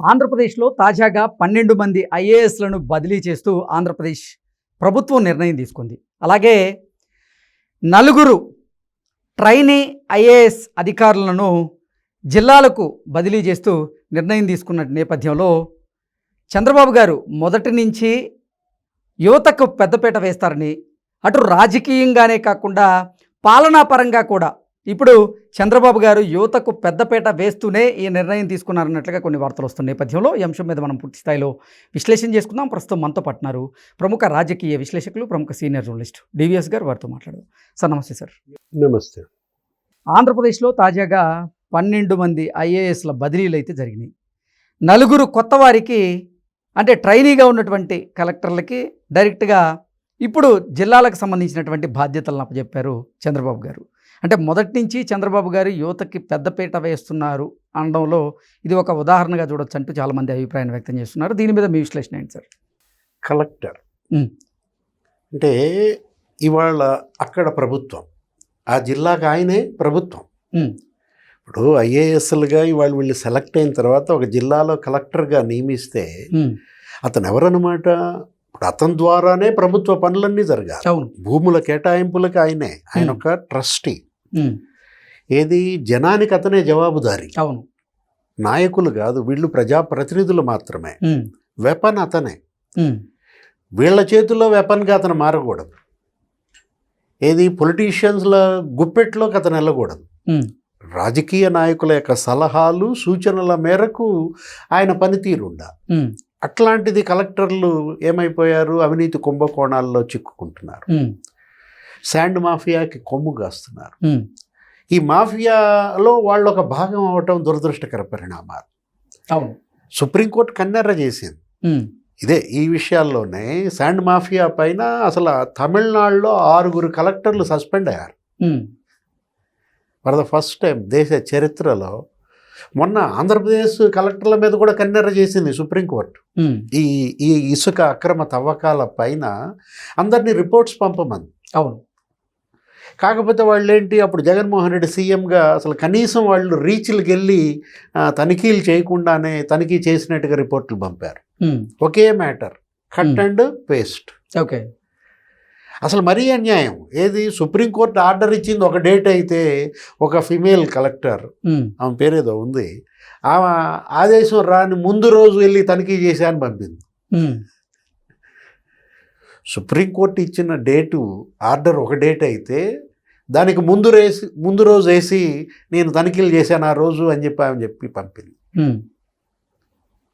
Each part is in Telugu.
ఆంధ్రప్రదేశ్లో తాజాగా పన్నెండు మంది ఐఏఎస్లను బదిలీ చేస్తూ ఆంధ్రప్రదేశ్ ప్రభుత్వం నిర్ణయం తీసుకుంది. అలాగే నలుగురు ట్రైనీ ఐఏఎస్ అధికారులను జిల్లాలకు బదిలీ చేస్తూ నిర్ణయం తీసుకున్న నేపథ్యంలో చంద్రబాబు గారు మొదటి నుంచి యువతకు పెద్దపీట వేస్తారని అటు రాజకీయంగానే కాకుండా పాలనాపరంగా కూడా ఇప్పుడు చంద్రబాబు గారు యువతకు పెద్దపీట వేస్తూనే ఈ నిర్ణయం తీసుకున్నారన్నట్లుగా కొన్ని వార్తలు వస్తున్న నేపథ్యంలో ఈ అంశం మీద మనం పూర్తి స్థాయిలో విశ్లేషణ చేసుకుందాం. ప్రస్తుతం మనతో పట్టినారు ప్రముఖ రాజకీయ విశ్లేషకులు ప్రముఖ సీనియర్ జర్నలిస్ట్ డివిఎస్ గారు వారితో మాట్లాడదాం. సార్ నమస్తే సార్. నమస్తే. ఆంధ్రప్రదేశ్లో తాజాగా పన్నెండు మంది ఐఏఎస్ల బదిలీలు అయితే జరిగినాయి. నలుగురు కొత్త వారికి అంటే ట్రైనీగా ఉన్నటువంటి కలెక్టర్లకి డైరెక్ట్గా ఇప్పుడు జిల్లాలకు సంబంధించినటువంటి బాధ్యతలను అప్పచెప్పారు చంద్రబాబు గారు. అంటే మొదటి నుంచి చంద్రబాబు గారు యువతకి పెద్దపీట వేస్తున్నారు అనడంలో ఇది ఒక ఉదాహరణగా చూడొచ్చు అంటూ చాలామంది అభిప్రాయాన్ని వ్యక్తం చేస్తున్నారు దీని మీద మీ విశ్లేషణ ఏంటి సార్ కలెక్టర్. అంటే ఇవాళ అక్కడ ప్రభుత్వం ఆ జిల్లాకు ఆయనే ప్రభుత్వం. ఇప్పుడు ఐఏఎస్లుగా ఇవాళ వీళ్ళు సెలెక్ట్ అయిన తర్వాత ఒక జిల్లాలో కలెక్టర్గా నియమిస్తే. అతను ఎవరన్నమాట ఇప్పుడు అతని ద్వారానే ప్రభుత్వ పనులన్నీ జరగాలి. భూముల కేటాయింపులకు ఆయనే. ఆయన ఒక ట్రస్టీ. ఏది? జనానికి అతనే జవాబుదారి. అవును. నాయకులు కాదు వీళ్ళు ప్రజాప్రతినిధులు మాత్రమే. వెపన్ అతనే. వీళ్ళ చేతుల్లో వెపన్గా అతను మారకూడదు. ఏది? పొలిటీషియన్స్ల గుప్పెట్లోకి అతను వెళ్ళకూడదు. రాజకీయ నాయకుల యొక్క సలహాలు సూచనల మేరకు ఆయన పనితీరు ఉండాలి. ఉమ్. అట్లాంటిది కలెక్టర్లు ఏమైపోయారు అవినీతి కుంభకోణాల్లో చిక్కుకుంటున్నారు. శాండ్ మాఫియాకి కొమ్ము కాస్తున్నారు. ఈ మాఫియాలో వాళ్ళు ఒక భాగం అవటం దురదృష్టకర పరిణామాలు అవును సుప్రీంకోర్టు కన్నెర్ర చేసింది. ఇదే ఈ విషయాల్లోనే శాండ్ మాఫియా పైన అసలు తమిళనాడులో ఆరుగురు కలెక్టర్లు సస్పెండ్ అయ్యారు. ఫర్ ద ఫస్ట్ టైం దేశ చరిత్రలో మొన్న ఆంధ్రప్రదేశ్ కలెక్టర్ల మీద కూడా కన్నెర్ర చేసింది సుప్రీంకోర్టు. ఈ ఈ ఇసుక అక్రమ తవ్వకాల పైన అందరినీ రిపోర్ట్స్ పంపమంది. అవును. కాకపోతే వాళ్ళు ఏంటి అప్పుడు జగన్మోహన్ రెడ్డి సీఎంగా అసలు కనీసం వాళ్ళు రీచ్లకు వెళ్ళి తనిఖీలు చేయకుండానే తనిఖీ చేసినట్టుగా రిపోర్ట్లు పంపారు. ఒకే matter. Cut. And paste. Okay. అసలు మరీ అన్యాయం ఏది సుప్రీంకోర్టు ఆర్డర్ ఇచ్చింది ఒక డేట్ అయితే ఒక ఫిమేల్ కలెక్టర్. ఆమె పేరేదో ఉంది ఆమె ఆదేశం రాని ముందు రోజు వెళ్ళి తనిఖీ చేశా అని పంపింది. సుప్రీంకోర్టు ఇచ్చిన డేటు ఆర్డర్ ఒక డేట్ అయితే దానికి ముందు రేసి ముందు రోజు వేసి నేను తనిఖీలు చేశాను ఆ రోజు అని చెప్పి ఆమె చెప్పి పంపింది.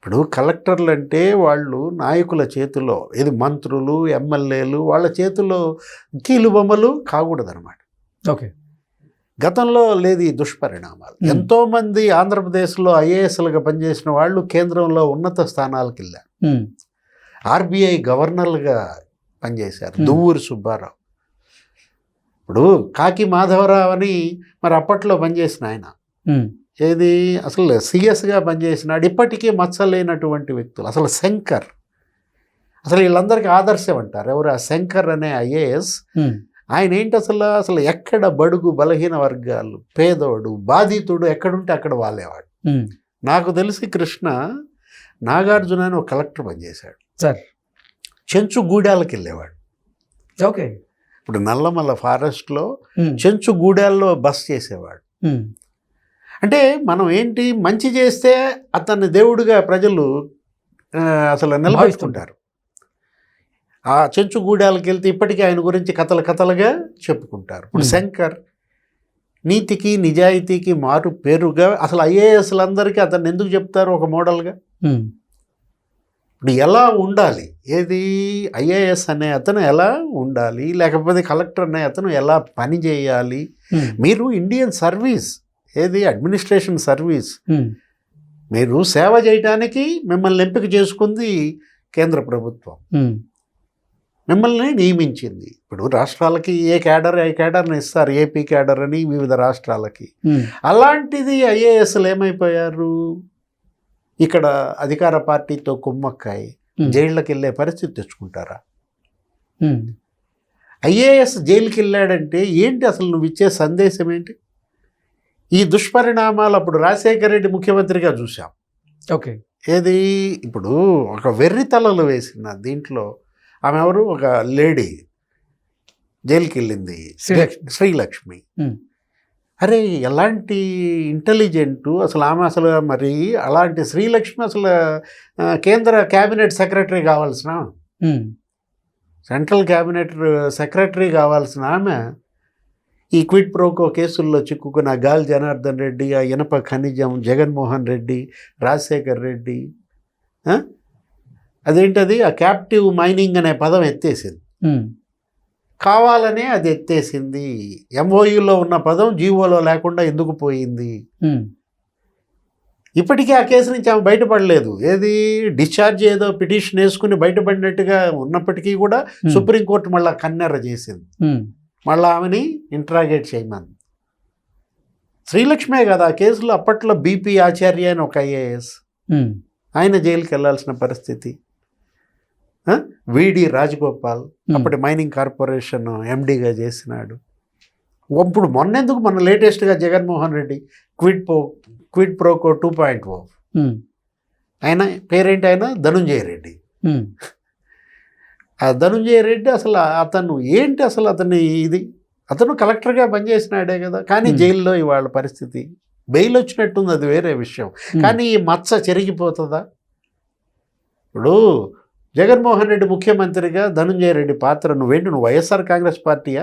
ఇప్పుడు కలెక్టర్లు అంటే వాళ్ళు నాయకుల చేతిలో ఇది మంత్రులు ఎమ్మెల్యేలు వాళ్ళ చేతిలో కీలు బొమ్మలు కాకూడదనమాట ఓకే గతంలో లేదు ఈ దుష్పరిణామాలు. ఎంతోమంది ఆంధ్రప్రదేశ్లో ఐఏఎస్లుగా పనిచేసిన వాళ్ళు కేంద్రంలో ఉన్నత స్థానాలకు వెళ్ళారు. ఆర్బీఐ గవర్నర్లుగా పనిచేశారు. దువ్వూరి సుబ్బారావు ఇప్పుడు కాకి మాధవరావు అని మరి అప్పట్లో పనిచేసిన ఆయన. ఏది? అసలు సిఎస్గా పనిచేసినాడు. ఇప్పటికీ మచ్చలేనటువంటి వ్యక్తులు. అసలు శంకర్. అసలు వీళ్ళందరికీ ఆదర్శం అంటారు. ఎవరు? ఆ శంకర్ అనే ఐఏఎస్. ఆయన ఏంటి అసలు? అసలు ఎక్కడ బడుగు బలహీన వర్గాలు పేదోడు బాధితుడు ఎక్కడుంటే అక్కడ వాలేవాడు ఉమ్. నాకు తెలిసి కృష్ణ నాగార్జున అని ఒక కలెక్టర్ పనిచేశాడు. సార్. చెంచు గూడాలకు వెళ్ళేవాడు. ఓకే. ఇప్పుడు నల్లమల్ల ఫారెస్ట్లో. చెంచు గూడాల్లో బస్ చేసేవాడు. అంటే మనం ఏంటి మంచి చేస్తే అతన్ని దేవుడిగా ప్రజలు అసలు నిలబెట్టుకుంటారు. ఆ చెంచు గూడాలకు వెళ్తే ఇప్పటికీ ఆయన గురించి కథలు కథలుగా చెప్పుకుంటారు. ఇప్పుడు. శంకర్ నీతికి నిజాయితీకి మారు పేరుగా అసలు ఐఏఎస్లందరికీ అతన్ని ఎందుకు చెప్తారు ఒక మోడల్గా. ఇప్పుడు ఎలా ఉండాలి? ఏది? ఐఏఎస్ అనే అతను ఎలా ఉండాలి? లేకపోతే కలెక్టర్ అనే అతను ఎలా పని చేయాలి? ఉమ్. మీరు ఇండియన్ సర్వీస్ ఏది అడ్మినిస్ట్రేషన్ సర్వీస్. మీరు సేవ చేయడానికి మిమ్మల్ని ఎంపిక చేసుకుంది కేంద్ర ప్రభుత్వం. మిమ్మల్ని నియమించింది ఇప్పుడు రాష్ట్రాలకి ఏ క్యాడర్ ఏ క్యాడర్ని ఇస్తారు ఏపీ క్యాడర్ అని వివిధ రాష్ట్రాలకి. అలాంటిది ఐఏఎస్లు ఏమైపోయారు ఇక్కడ అధికార పార్టీతో కుమ్మక్కాయి. జైళ్ళకి వెళ్ళే పరిస్థితి తెచ్చుకుంటారా. ఐఏఎస్ జైలుకి వెళ్ళాడంటే ఏంటి అసలు నువ్వు ఇచ్చే సందేశం ఏంటి ఈ దుష్పరిణామాలు అప్పుడు రాజశేఖర రెడ్డి ముఖ్యమంత్రిగా చూసాం ఓకే. ఏది? ఇప్పుడు ఒక వెర్రి తలలు వేసిన దీంట్లో ఆమె ఎవరు? ఒక లేడీ. జైలుకి వెళ్ళింది శ్రీలక్ష్మి. అరే ఎలాంటి ఇంటెలిజెంట్? అసలు ఆమె అసలు మరి అలాంటి శ్రీలక్ష్మి అసలు కేంద్ర క్యాబినెట్ సెక్రటరీ కావాల్సిన? సెంట్రల్ క్యాబినెట్ సెక్రటరీ కావాల్సిన ఆమె? ఈ క్విట్ ప్రోకో కేసుల్లో చిక్కుకున్న గాల్ జనార్దన్ రెడ్డి ఆ ఇనప ఖనిజం జగన్మోహన్ రెడ్డి రాజశేఖర్ రెడ్డి? అదేంటది? ఆ క్యాప్టివ్ మైనింగ్ అనే పదం ఎత్తేసింది. కావాలనే అది ఎత్తేసింది. ఎంఓయూలో ఉన్న పదం జీవోలో లేకుండా ఎందుకు పోయింది? ఇప్పటికీ ఆ కేసు నుంచి ఆమె బయటపడలేదు. ఏది? డిశ్చార్జ్ ఏదో పిటిషన్ వేసుకుని బయటపడినట్టుగా ఉన్నప్పటికీ కూడా సుప్రీంకోర్టు మళ్ళీ కన్నెర చేసింది. మళ్ళీ ఆమెని ఇంట్రాగేట్ చేయమని. శ్రీలక్ష్మే కదా ఆ కేసులో అప్పట్లో బీపీ ఆచార్య అని ఒక ఐఏఎస్. ఆయన జైలుకి వెళ్ళాల్సిన పరిస్థితి? విడి రాజగోపాల్ అప్పటి మైనింగ్ కార్పొరేషన్ ఎండీగా చేసినాడు. ఇప్పుడు మొన్నెందుకు మన లేటెస్ట్గా Jaganmohan Reddy quid pro quid pro quo two point O. ఆయన పేరేంటి ఆయన? ధనుంజయ రెడ్డి. ఆ ధనుంజయ రెడ్డి అసలు అతను ఏంటి అసలు అతని ఇది? అతను కలెక్టర్గా పనిచేసినాడే కదా. కానీ. జైల్లో ఇవాళ పరిస్థితి. బెయిల్ వచ్చినట్టుంది అది వేరే విషయం. కానీ ఈ మచ్చ చెరిగిపోతుందా? ఇప్పుడు జగన్మోహన్ రెడ్డి ముఖ్యమంత్రిగా ధనుంజయ రెడ్డి పాత్ర నువ్వేంటి నువ్వు వైఎస్ఆర్ కాంగ్రెస్ పార్టీయా?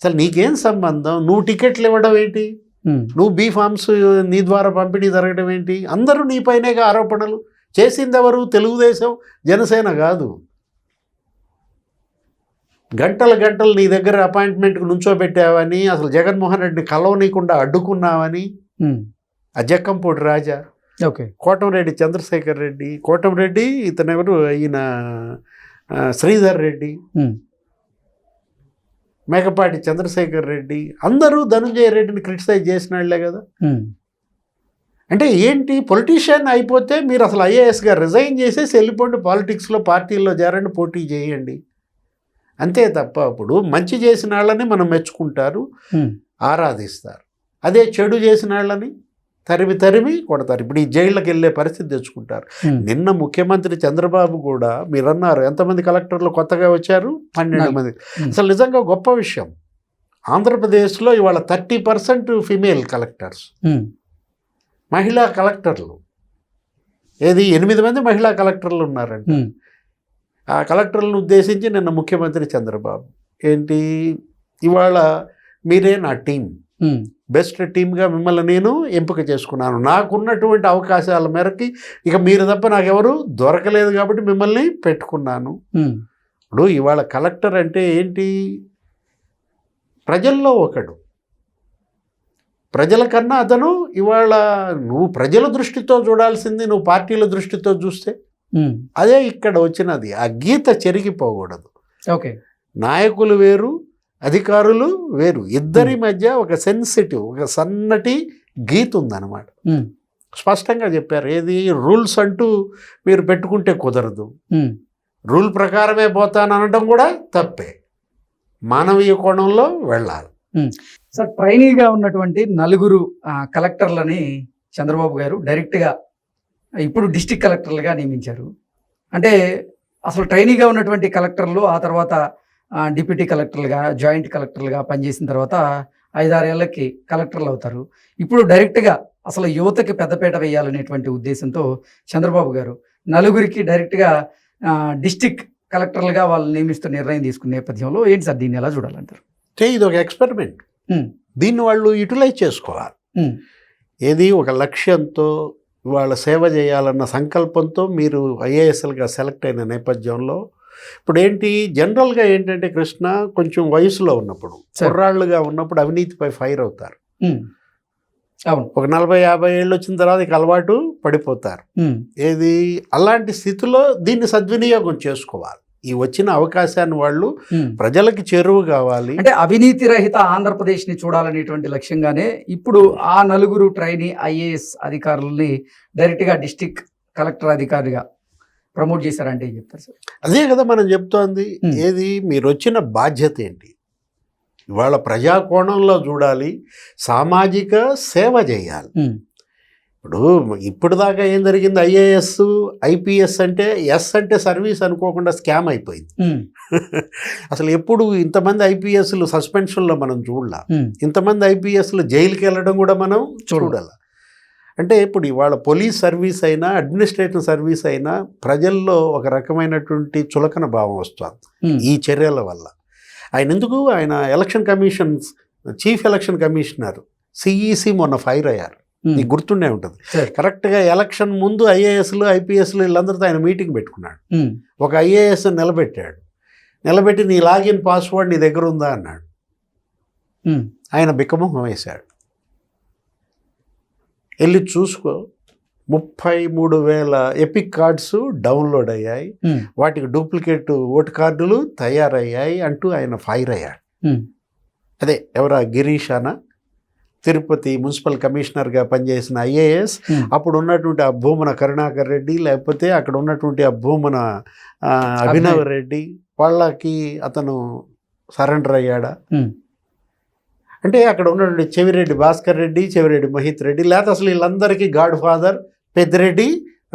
అసలు నీకేం సంబంధం? నువ్వు టికెట్లు ఇవ్వడం ఏంటి? నువ్వు బీ ఫామ్స్ నీ ద్వారా పంపిణీ జరగడం ఏంటి? అందరూ నీపైనేగా ఆరోపణలు. చేసింది ఎవరు తెలుగుదేశం? జనసేన కాదు. గంటలు గంటలు నీ దగ్గర అపాయింట్మెంట్కి నుంచోబెట్టావని అసలు జగన్మోహన్ రెడ్డిని కలవనీయకుండా అడ్డుకున్నావని. అజక్కంపూడి రాజా ఓకే. కోటంరెడ్డి చంద్రశేఖర్ రెడ్డి కోటంరెడ్డి ఇతను ఎవరు? ఈయన శ్రీధర్ రెడ్డి. మేకపాటి చంద్రశేఖర్ రెడ్డి. అందరూ ధనుంజయ రెడ్డిని క్రిటిసైజ్ చేసిన వాళ్ళే కదా. అంటే ఏంటి? పొలిటీషియన్ అయిపోతే మీరు అసలు ఐఏఎస్గా రిజైన్ చేసేసి వెళ్ళిపోండి పాలిటిక్స్లో పార్టీల్లో చేరండి పోటీ చేయండి. అంతే తప్ప అప్పుడు మంచి చేసిన వాళ్ళని మనం మెచ్చుకుంటారు ఆరాధిస్తారు. అదే చెడు చేసిన వాళ్ళని తరిమి తరిమి కొడతారు. ఇప్పుడు ఈ జైళ్ళకి వెళ్ళే పరిస్థితి తెచ్చుకుంటారు. నిన్న ముఖ్యమంత్రి చంద్రబాబు కూడా మీరు అన్నారు ఎంతమంది కలెక్టర్లు కొత్తగా వచ్చారు? పన్నెండు. మంది. అసలు నిజంగా గొప్ప విషయం. ఆంధ్రప్రదేశ్లో ఇవాళ థర్టీ పర్సెంట్ ఫిమేల్ కలెక్టర్స్. మహిళా కలెక్టర్లు. ఏది ఎనిమిది మంది మహిళా కలెక్టర్లు ఉన్నారంట. ఉమ్, ఆ కలెక్టర్లను ఉద్దేశించి నిన్న ముఖ్యమంత్రి చంద్రబాబు ఏంటి? ఇవాళ మీరే నా టీం బెస్ట్ టీమ్గా మిమ్మల్ని నేను ఎంపిక చేసుకున్నాను. నాకున్నటువంటి అవకాశాల మేరకి ఇక మీరు తప్ప నాకెవరు దొరకలేదు కాబట్టి మిమ్మల్ని పెట్టుకున్నాను. ఇప్పుడు ఇవాళ కలెక్టర్ అంటే ఏంటి? ప్రజల్లో ఒకడు. ప్రజల కన్నా అతను ఇవాళ నువ్వు ప్రజల దృష్టితో చూడాల్సింది నువ్వు పార్టీల దృష్టితో చూస్తే. అదే ఇక్కడ వచ్చినది. ఆ గీత చెరిగిపోకూడదు. ఓకే. నాయకులు వేరు అధికారులు వేరు. ఇద్దరి మధ్య ఒక సెన్సిటివ్ ఒక సన్నటి గీత ఉందన్నమాట. స్పష్టంగా చెప్పారు. ఏది? రూల్స్ అంటూ మీరు పెట్టుకుంటే కుదరదు. రూల్ ప్రకారమే పోతాను అనడం కూడా తప్పే. మానవీయ కోణంలో వెళ్ళాలి. సార్ ట్రైనీగా ఉన్నటువంటి నలుగురు కలెక్టర్లని చంద్రబాబు గారు డైరెక్ట్గా ఇప్పుడు డిస్టిక్ కలెక్టర్లుగా నియమించారు. అంటే అసలు ట్రైనీగా ఉన్నటువంటి కలెక్టర్లు ఆ తర్వాత డిప్యూటీ కలెక్టర్లుగా జాయింట్ కలెక్టర్లుగా పనిచేసిన తర్వాత ఐదారేళ్ళకి కలెక్టర్లు అవుతారు. ఇప్పుడు డైరెక్ట్గా అసలు యువతకి పెద్దపీట వేయాలనేటువంటి ఉద్దేశంతో చంద్రబాబు గారు నలుగురికి డైరెక్ట్గా డిస్టిక్ కలెక్టర్లుగా వాళ్ళు నియమిస్తూ నిర్ణయం తీసుకున్న నేపథ్యంలో ఏంటి సార్ దీన్ని ఎలా చూడాలంటారు? ఇది ఒక ఎక్స్పెరిమెంట్. దీన్ని వాళ్ళు యూటిలైజ్ చేసుకోవాలి. ఏది ఒక లక్ష్యంతో వాళ్ళ సేవ చేయాలన్న సంకల్పంతో మీరు ఐఏఎస్ఎల్గా సెలెక్ట్ అయిన నేపథ్యంలో ఇప్పుడు ఏంటి జనరల్గా ఏంటంటే కృష్ణ కొంచెం వయసులో ఉన్నప్పుడు. కుర్రాళ్ళుగా ఉన్నప్పుడు అవినీతిపై ఫైర్ అవుతారు. అవును. ఒక నలభై యాభై ఏళ్ళు వచ్చిన తర్వాత ఇక అలవాటు పడిపోతారు. ఏది? అలాంటి స్థితిలో దీన్ని సద్వినియోగం చేసుకోవాలి. ఈ వచ్చిన అవకాశాన్ని వాళ్ళు. ప్రజలకి చేరువ కావాలి. అంటే అవినీతి రహిత ఆంధ్రప్రదేశ్ని చూడాలనేటువంటి లక్ష్యంగానే ఇప్పుడు ఆ నలుగురు ట్రైనీ ఐఏఎస్ అధికారుల్ని డైరెక్ట్గా డిస్టిక్ కలెక్టర్ అధికారిగా ప్రమోట్ చేశారంటే ఏం చెప్తారు సార్? అదే కదా మనం చెప్తోంది. ఏది? మీరు వచ్చిన బాధ్యత ఏంటి? ఇవాళ ప్రజాకోణంలో చూడాలి సామాజిక సేవ చేయాలి. ఇప్పుడు ఇప్పుడు దాకా ఏం జరిగింది? ఐఏఎస్ ఐపీఎస్ అంటే ఎస్ అంటే సర్వీస్ అనుకోకుండా స్కామ్ అయిపోయింది. అసలు ఎప్పుడు ఇంతమంది ఐపీఎస్లు సస్పెన్షన్లో మనం చూడాల. ఇంతమంది ఐపీఎస్లు జైలుకి వెళ్ళడం కూడా మనం చూడాల. అంటే ఇప్పుడు ఇవాళ పోలీస్ సర్వీస్ అయినా అడ్మినిస్ట్రేటివ్ సర్వీస్ అయినా ప్రజల్లో ఒక రకమైనటువంటి చులకన భావం వస్తుంది ఈ చర్యల వల్ల. ఆయన ఎందుకు? ఆయన election commission chief election commissioner CEC మొన్న ఫైర్ అయ్యారు. నీకు గుర్తుండే ఉంటుంది. కరెక్ట్గా ఎలక్షన్ ముందు ఐఏఎస్లు ఐపీఎస్లు వీళ్ళందరితో ఆయన మీటింగ్ పెట్టుకున్నాడు. ఒక ఐఏఎస్ నిలబెట్టాడు. నిలబెట్టి నీ లాగిన్ పాస్వర్డ్ నీ దగ్గర ఉందా అన్నాడు. ఆయన బిక్కమొహం వేశాడు. వెళ్ళి చూసుకో ముప్పై మూడు వేల ఎపిక్ కార్డ్స్ డౌన్లోడ్ అయ్యాయి. వాటికి డూప్లికేట్ ఓటు కార్డులు తయారయ్యాయి అంటూ ఆయన ఫైర్ అయ్యాడు. అదే ఎవరా గిరీష్ అన తిరుపతి మున్సిపల్ కమిషనర్గా పనిచేసిన ఐఏఎస్ ఉమ్, అప్పుడు ఉన్నటువంటి ఆ భూమన కరుణాకర్ రెడ్డి లేకపోతే అక్కడ ఉన్నటువంటి ఆ భూమన అభినవ్ రెడ్డి వాళ్ళకి అతను సరెండర్ అయ్యాడా? ఉమ్, అంటే అక్కడ ఉన్నటువంటి చెవిరెడ్డి భాస్కర్ రెడ్డి చెవిరెడ్డి మహిత్ రెడ్డి లేకపోతే అసలు వీళ్ళందరికీ గాడ్ ఫాదర్ పెద్దిరెడ్డి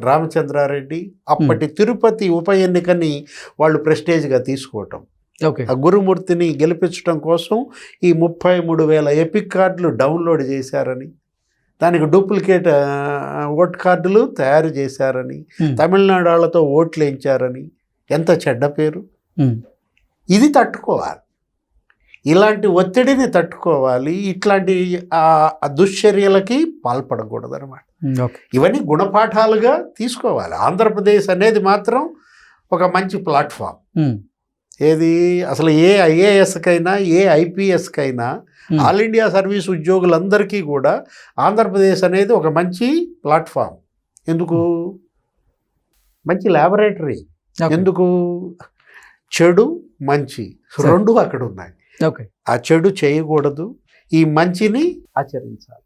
రామచంద్రారెడ్డి అప్పటి తిరుపతి ఉప ఎన్నికని వాళ్ళు ప్రెస్టేజ్గా తీసుకోవటం. ఆ గురుమూర్తిని గెలిపించడం కోసం ఈ ముప్పై మూడు వేల ఎపిక్ కార్డులు డౌన్లోడ్ చేశారని దానికి డూప్లికేట్ ఓట్ కార్డులు తయారు చేశారని తమిళనాడు వాళ్ళతో ఓట్లు వేయించారని ఎంత చెడ్డ పేరు? ఇది తట్టుకోవాలి. ఇలాంటి ఒత్తిడిని తట్టుకోవాలి. ఇట్లాంటి దుశ్చర్యలకి పాల్పడకూడదు అనమాట ఇవన్నీ గుణపాఠాలుగా తీసుకోవాలి. ఆంధ్రప్రదేశ్ అనేది మాత్రం ఒక మంచి ప్లాట్ఫామ్. ఏది? అసలు ఏ ఐఏఎస్కైనా ఏ ఐపీఎస్కైనా ఆల్ ఇండియా సర్వీస్ ఉద్యోగులందరికీ కూడా ఆంధ్రప్రదేశ్ అనేది ఒక మంచి ప్లాట్ఫామ్. ఎందుకు? మంచి ల్యాబొరేటరీ. ఎందుకు? చెడు మంచి. రెండు అక్కడ ఉన్నాయి ఓకే. ఆ చెడు చేయకూడదు. ఈ మంచిని ఆచరించాలి.